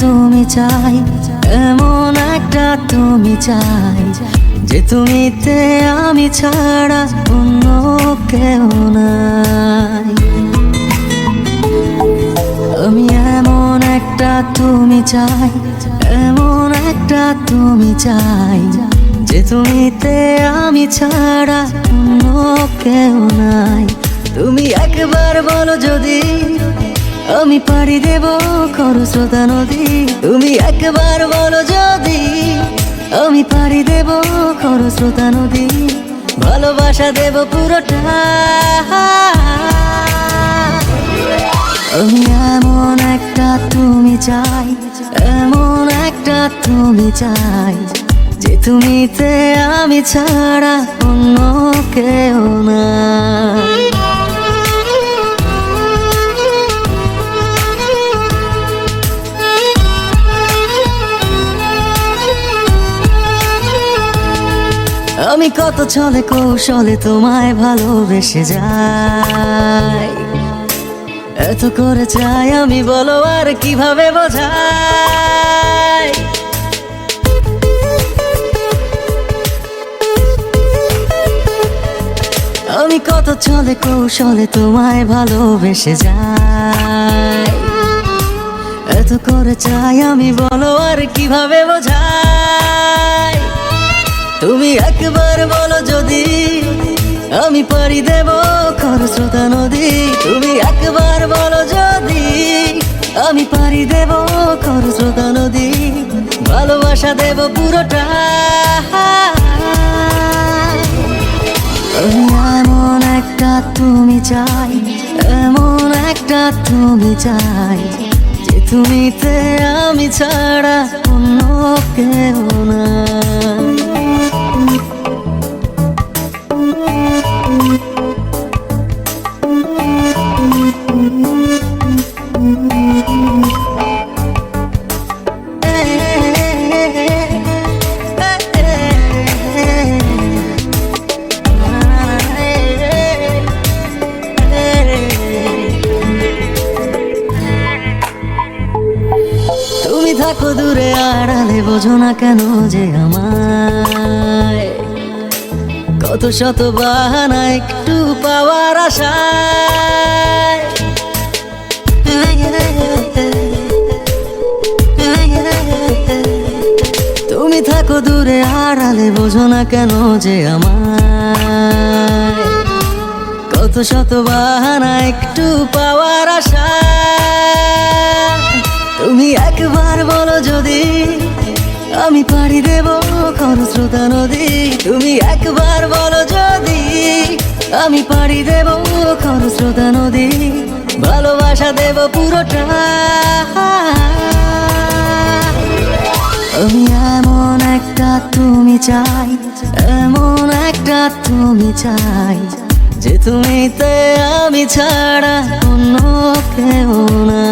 তুমি চাই, এমন একটা তুমি চাই, যে তুমিতে আমি ছাড়া অন্য কেউ নাই। আমি এমন একটা তুমি চাই, এমন একটা তুমি চাই, যে তুমিতে আমি ছাড়া অন্য কেউ নাই। তুমি একবার বলো যদি আমি পাড়ি দেব খরস্রোতা নদী। তুমি একবার বলো যদি, আমি পাড়ি দেব খরস্রোতা নদী। ভালোবাসা দেব পুরোটা। আমি এমন একটা তুমি চাই, এমন একটা তুমি চাই, যে তুমিতে আমি ছাড়া অন্য কেউ নাই। আমি কত ছলে কৌশলে তোমায় ভালোবেসে যাই। এত করে চাই আমি বলো আর কীভাবে বোঝাই? আমি কত ছলে কৌশলে তোমায় ভালোবেসে যাই। এত করে চাই আমি বলো আর কীভাবে বোঝাই? তুমি একবার বলো যদি, আমি পারি দেব খরস্রোতা নদী। তুমি একবার বলো যদি, আমি পারি দেব খরস্রোতা নদী। ভালোবাসা দেব পুরোটা। এমন একটা তুমি চাই, এমন একটা তুমি চাই, যে তুমিতে আমি ছাড়া অন্য কেউ নাই। থাকো দূরে আড়ালে বোঝো না কেন যে আমায়? কত শত বাহানা একটু পাওয়ার আশায়। তুমি থাকো দূরে, আড়ালে বোঝো না কেন যে আমায়? কত শত বাহানা একটু পাওয়ার আশা তুমি একবার বলো যদি আমি পাড়ি দেব খরস্রোতা নদী। তুমি একবার বলো যদি আমি পাড়ি দেব কোন শ্রোতা নদী। ভালোবাসা দেব পুরোটা। আমি এমন একটা তুমি চাই, এমন একটা তুমি চাই, যে তুমিতে আমি ছাড়া অন্য কেউ না